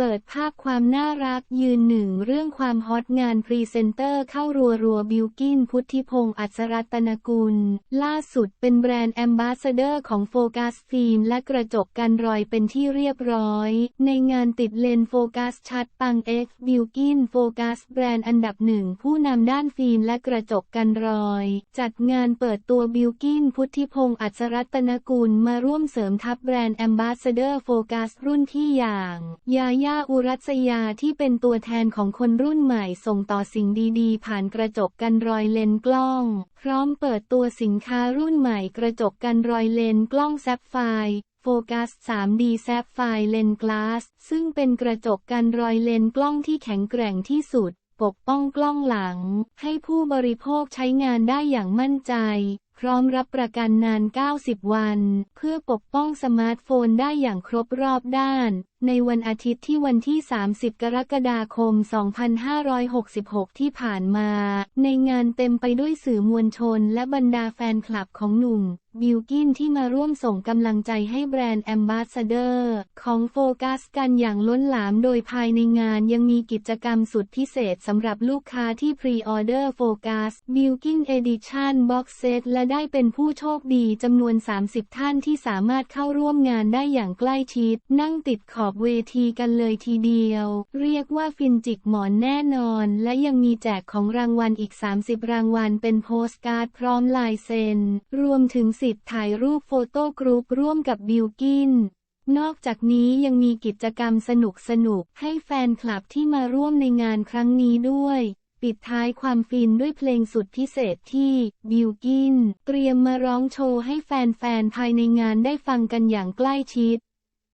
เปิดภาพความน่ารักยืนหนึ่งเรื่องความฮอตงานพรีเซนเตอร์เข้ารัวรัวบิวกินพุทธิพงษ์อัศรัตนกุล ล่าสุดเป็นแบรนด์แอมบาสเดอร์ของโฟกัสฟิล์มและกระจกกันรอยเป็นที่เรียบร้อย ในงานติดเลนโฟกัสชัดปังเอ็กบิวกินโฟกัสแบรนด์อันดับหนึ่งผู้นำด้านฟิล์มและกระจกกันรอย จัดงานเปิดตัวบิวกินพุทธิพงษ์อัศรัตนกุลมาร่วมเสริมทัพแบรนด์แอมบาสเดอร์โฟกัสรุ่นที่อย่างยายาอุรัสยาที่เป็นตัวแทนของคนรุ่นใหม่ส่งต่อสิ่งดีๆ ผ่านกระจกกันรอยเลนกล้อง พร้อมเปิดตัวสินค้ารุ่นใหม่กระจกกันรอยเลนกล้องแซฟไฟร์โฟกัส 3D แซฟไฟร์เลนกลาส ซึ่งเป็นกระจกกันรอยเลนกล้องที่แข็งแกร่งที่สุด ปกป้องกล้องหลัง ให้ผู้บริโภคใช้งานได้อย่างมั่นใจพร้อมรับประกันนาน 90 วัน เพื่อปกป้องสมาร์ทโฟนได้อย่างครบรอบด้าน ในวันอาทิตย์ที่วันที่ 30 กรกฎาคม 2566 ที่ผ่านมา ในงานเต็มไปด้วยสื่อมวลชนและบรรดาแฟนคลับของหนุ่ม บิลกินที่มาร่วมส่งกำลังใจให้แบรนด์แอมบาสเดอร์ของโฟกัสกันอย่างล้นหลามโดยภายในงานยังมีกิจกรรมสุดพิเศษสำหรับลูกค้าที่พรีออเดอร์โฟกัสบิลกินเอดิชั่นบ็อกเซตและได้เป็นผู้โชคดีจำนวน 30 ท่านที่สามารถเข้าร่วมงานได้อย่างใกล้ชิด นั่งติดขอบเวทีกันเลยทีเดียว เรียกว่าฟินจิกหมอนแน่นอน และยังมีแจกของรางวัลอีก 30 รางวัลเป็นโพสการ์ดพร้อมลายเซ็น รวมถึงสิทธิ์ถ่ายรูปโฟโต้กรุ๊ปร่วมกับบิลกินนอกจากนี้ยังมีกิจกรรมสนุกสนุกให้แฟนคลับที่มาร่วมในงานครั้งนี้ด้วย ปิดท้ายความฟินด้วยเพลงสุดพิเศษที่บิลกิน เตรียมมาร้องโชว์ให้แฟนๆภายในงานได้ฟังกันอย่างใกล้ชิด